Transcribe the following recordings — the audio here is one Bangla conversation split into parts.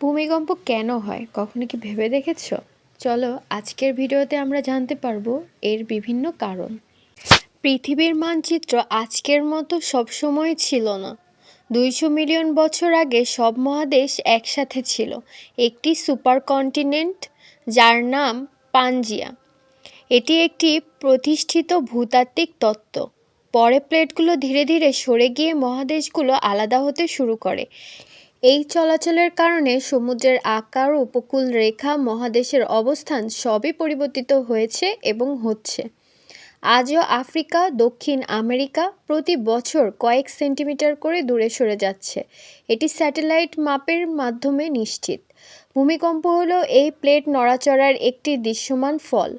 ভূমিকম্প কেন হয়, কখনো কি ভেবে দেখেছ? চলো, আজকের ভিডিওতে আমরা জানতে পারব এর বিভিন্ন কারণ। পৃথিবীর মানচিত্র আজকের মতো সবসময় ছিল না। দুইশো মিলিয়ন বছর আগে সব মহাদেশ একসাথে ছিল, একটি সুপার কন্টিনেন্ট যার নাম পাঞ্জিয়া এটি একটি প্রতিষ্ঠিত ভূতাত্ত্বিক তত্ত্ব। পরে প্লেটগুলো ধীরে ধীরে সরে গিয়ে মহাদেশগুলো আলাদা হতে শুরু করে। এই চলাচলের কারণে সমুদ্রের আকার উপকূল রেখা মহাদেশের অবস্থান সবই পরিবর্তিত হয়েছে এবং হচ্ছে। আজও আফ্রিকা, দক্ষিণ আমেরিকা প্রতি বছর কয়েক সেন্টিমিটার করে দূরে সরে যাচ্ছে। এটি স্যাটেলাইট মাপের মাধ্যমে নিশ্চিত। ভূমিকম্প হলো এই প্লেট নড়াচড়ার একটি দৃশ্যমান ফল।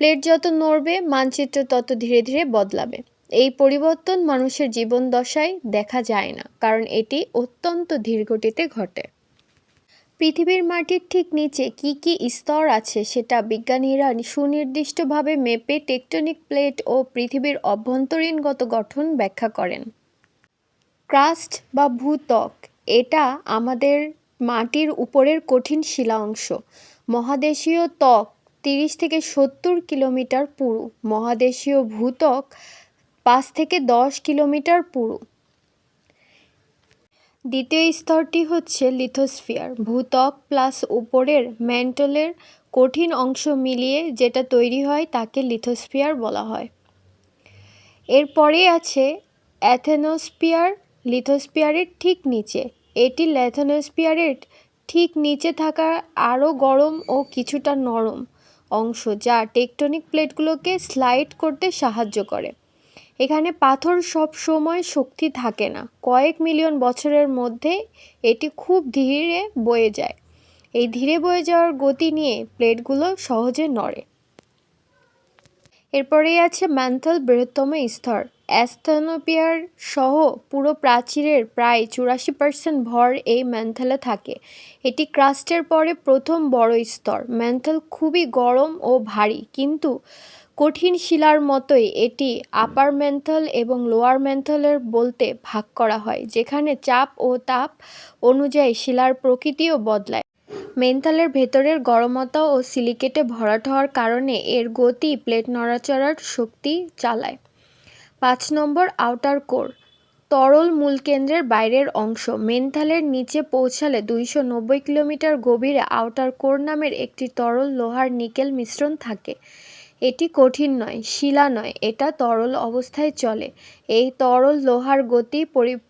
প্লেট যত নড়বে, মানচিত্র তত ধীরে ধীরে বদলাবে। এই পরিবর্তন মানুষের জীবন দশায় দেখা যায় না, কারণ এটি অত্যন্ত ধীরগতিতে ঘটে। পৃথিবীর মাটির ঠিক নিচে কি কি স্তর আছে সেটা বিজ্ঞানীরা সুনির্দিষ্টভাবে মেপে টেকটনিক প্লেট ও পৃথিবীর অভ্যন্তরীণগত গঠন ব্যাখ্যা করেন। ক্রাস্ট বা ভূত্বক, এটা আমাদের মাটির উপরের কঠিন শিলা অংশ। মহাদেশীয় ত্বক তিরিশ থেকে সত্তর কিলোমিটার পুরু। মহাদেশীয় ভূত্বক পাঁচ থেকে দশ কিলোমিটার পুরু। দ্বিতীয় স্তরটি হচ্ছে লিথোস্ফিয়ার। ভূত্বক প্লাস উপরের ম্যান্টলের কঠিন অংশ মিলিয়ে যেটা তৈরি হয় তাকে লিথোস্ফিয়ার বলা হয়। এরপরে আছে অ্যাথেনোস্পিয়ার লিথোস্পিয়ারের ঠিক নিচে। এটি ল্যাথনোস্পিয়ারের ঠিক নিচে থাকা আরও গরম ও কিছুটা নরম অংশ যা টেকটনিক প্লেটগুলোকে স্লাইড করতে সাহায্য করে। এখানে পাথর সব সময় শক্তি থাকে না। কয়েক মিলিয়ন বছরের মধ্যে এটি খুব ধীরে বয়ে যায়। এই ধীরে বয়ে যাওয়ার গতি নিয়ে প্লেটগুলো সহজে নড়ে। এরপরেই আছে ম্যান্থল বৃহত্তম স্তর। অ্যাস্থনোপিয়ার সহ পুরো প্রাচীরের প্রায় চুরাশি পার্সেন্ট ভর এই ম্যান্থলে থাকে। এটি ক্রাস্টের পরে প্রথম বড় স্তর। ম্যান্থল খুবই গরম ও ভারী, কিন্তু কঠিন শিলার মতোই এটি আপার ম্যান্থল এবং লোয়ার ম্যান্থলের বলতে ভাগ করা হয়, যেখানে চাপ ও তাপ অনুযায়ী শিলার প্রকৃতিও বদলায়। মেন্থালের ভেতরের গরমতা ও সিলিকেটে ভরাট হওয়ার কারণে এর গতি প্লেট নড়াচড়ার শক্তি চালায়। পাঁচ নম্বর আউটার কোর, তরল মূলকেন্দ্রের বাইরের অংশ। মেন্থালের নিচে পৌঁছালে দুইশো নব্বই কিলোমিটার গভীরে আউটার কোর নামের একটি তরল লোহার নিকেল মিশ্রণ থাকে। এটি কঠিন নয়, শিলা নয়, এটা তরল অবস্থায় চলে। এই তরল লোহার গতি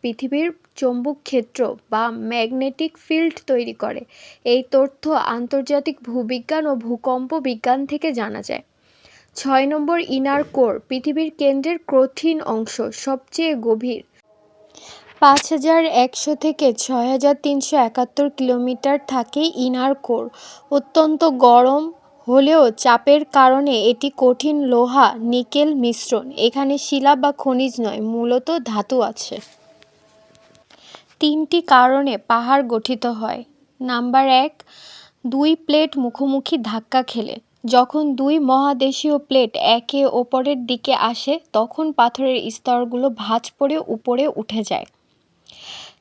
পৃথিবীর চৌম্বক ক্ষেত্র বা ম্যাগনেটিক ফিল্ড তৈরি করে। এই তথ্য আন্তর্জাতিক ভূবিজ্ঞান ও ভূকম্প বিজ্ঞান থেকে জানা যায়। ছয় নম্বর ইনার কোর, পৃথিবীর কেন্দ্রের কঠিন অংশ, সবচেয়ে গভীর। পাঁচ হাজার একশো থেকে ছয় হাজার তিনশো একাত্তর কিলোমিটার থাকে ইনার কোর। অত্যন্ত গরম হলেও চাপের কারণে এটি কঠিন লোহা, নিকেল মিশ্রণ। এখানে শিলা বা খনিজ নয়, মূলত ধাতু আছে। তিনটি কারণে পাহাড় গঠিত হয়। নাম্বার এক, দুই প্লেট মুখোমুখি ধাক্কা খেলে। যখন দুই মহাদেশীয় প্লেট একে ওপরের দিকে আসে, তখন পাথরের স্তরগুলো ভাঁজ পড়ে উপরে উঠে যায়।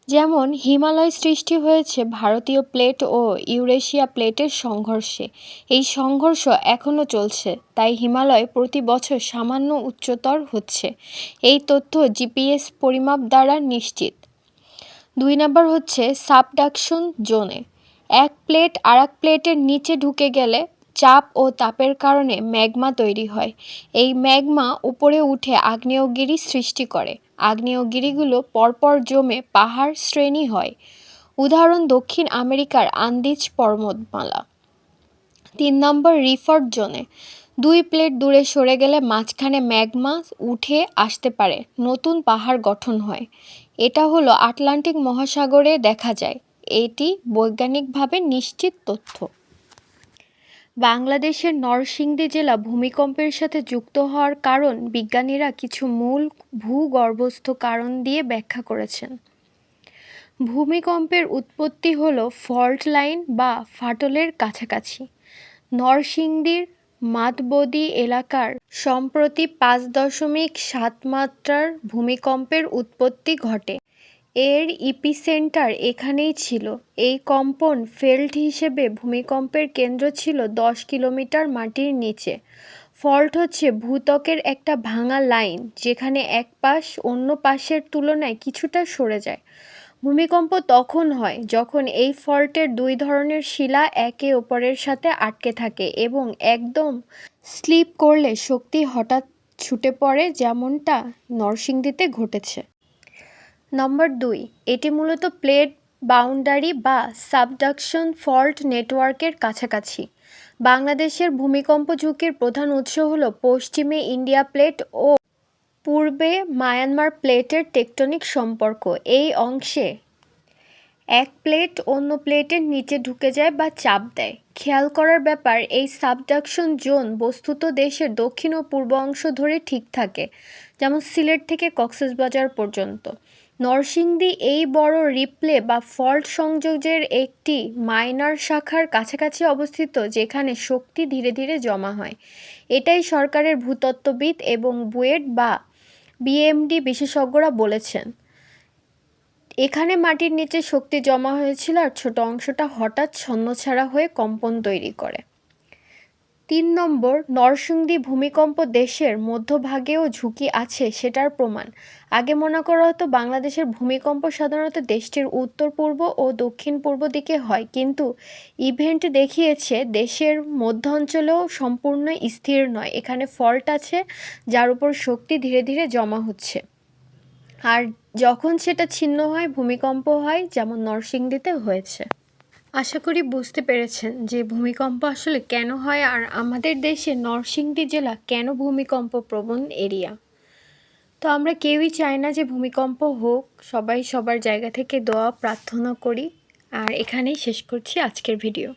যেমন হিমালয় সৃষ্টি হয়েছে ভারতীয় প্লেট ও ইউরেশিয়া প্লেটের সংঘর্ষে। এই সংঘর্ষ এখনও চলছে, তাই হিমালয় প্রতি বছর সামান্য উচ্চতর হচ্ছে। এই তথ্য জিপিএস পরিমাপ দ্বারা নিশ্চিত। দুই নম্বর হচ্ছে সাবডাকশন জোনে। এক প্লেট আর এক প্লেটের নিচে ঢুকে গেলে চাপ ও তাপের কারণে ম্যাগমা তৈরি হয়। এই ম্যাগমা উপরে উঠে আগ্নেয়গিরি সৃষ্টি করে। আগ্নেয়গিরিগুলো পরপর জমে পাহাড় শ্রেণি হয়। উদাহরণ, দক্ষিণ আমেরিকার আন্দিজ পর্বতমালা। তিন নম্বর, রিফার্ড জোনে। দুই প্লেট দূরে সরে গেলে মাঝখানে ম্যাগমা উঠে আসতে পারে, নতুন পাহাড় গঠন হয়। এটা হলো আটলান্টিক মহাসাগরে দেখা যায়। এটি বৈজ্ঞানিকভাবে নিশ্চিত তথ্য। বাংলাদেশের নরসিংদী জেলা ভূমিকম্পের সাথে যুক্ত হওয়ার কারণ বিজ্ঞানীরা কিছু মূল ভূগর্ভস্থ কারণ দিয়ে ব্যাখ্যা করেছেন। ভূমিকম্পের উৎপত্তি হল ফল্ট লাইন বা ফাটলের কাছাকাছি। নরসিংদীর মাতবদি এলাকার সম্প্রতি পাঁচ দশমিক সাত মাত্রার ভূমিকম্পের উৎপত্তি ঘটে। এর ইপিসেন্টার এখানেই ছিল। এই কম্পন ফেল্ট হিসেবে ভূমিকম্পের কেন্দ্র ছিল দশ কিলোমিটার মাটির নিচে। ফল্ট হচ্ছে ভূত্বকের একটা ভাঙা লাইন, যেখানে এক পাশ অন্য পাশের তুলনায় কিছুটা সরে যায়। ভূমিকম্প তখন হয় যখন এই ফল্টের দুই ধরনের শিলা একে অপরের সাথে আটকে থাকে এবং একদম স্লিপ করলে শক্তি হঠাৎ ছুটে পড়ে, যেমনটা নরসিংদীতে ঘটেছে। নম্বর দুই, এটি মূলত প্লেট, বাউন্ডারি বা সাবডাকশন ফল্ট নেটওয়ার্কের কাছাকাছি। বাংলাদেশের ভূমিকম্প ঝুঁকির প্রধান উৎস হল পশ্চিমে ইন্ডিয়া প্লেট ও পূর্বে মায়ানমার প্লেটের টেকটনিক সম্পর্ক। এই অংশে এক প্লেট অন্য প্লেটের নিচে ঢুকে যায় বা চাপ দেয়। খেয়াল করার ব্যাপার, এই সাবডাকশন জোন বস্তুত দেশের দক্ষিণ ও পূর্ব অংশ ধরে ঠিক থাকে, যেমন সিলেট থেকে কক্সবাজার পর্যন্ত। নরসিংদী এই বড় রিপ্লে বা ফল্ট সংযোগের একটি মাইনার শাখার কাছাকাছি অবস্থিত, যেখানে শক্তি ধীরে ধীরে জমা হয়। এটাই সরকারের ভূতত্ত্ববিদ এবং বুয়েট বা বিএমডি বিশেষজ্ঞরা বলেছেন। এখানে মাটির নিচে শক্তি জমা হয়েছিল আর ছোট অংশটা হঠাৎ ছন্নছাড়া হয়ে কম্পন তৈরি করে। তিন নম্বর, নরসিংদী ভূমিকম্প দেশের মধ্যভাগেও ঝুঁকি আছে সেটার প্রমাণ। আগে মনে করা হতো বাংলাদেশের ভূমিকম্প সাধারণত দেশটির উত্তর পূর্ব ও দক্ষিণ পূর্ব দিকে হয়, কিন্তু ইভেন্ট দেখিয়েছে দেশের মধ্য অঞ্চলেও সম্পূর্ণ স্থির নয়। এখানে ফল্ট আছে, যার উপর শক্তি ধীরে ধীরে জমা হচ্ছে। আর যখন সেটা ছিন্ন হয়, ভূমিকম্প হয়, যেমন নরসিংদীতে হয়েছে। আশা করি বুঝতে পেরেছেন যে ভূমিকম্প আসলে কেন হয় আর আমাদের দেশে নরসিংদী জেলা কেন ভূমিকম্প প্রবণ এরিয়া? তো আমরা কেউই চাই না যে ভূমিকম্প হোক, সবাই সবার জায়গা থেকে দোয়া প্রার্থনা করি। আর এখানেই শেষ করছি আজকের ভিডিও।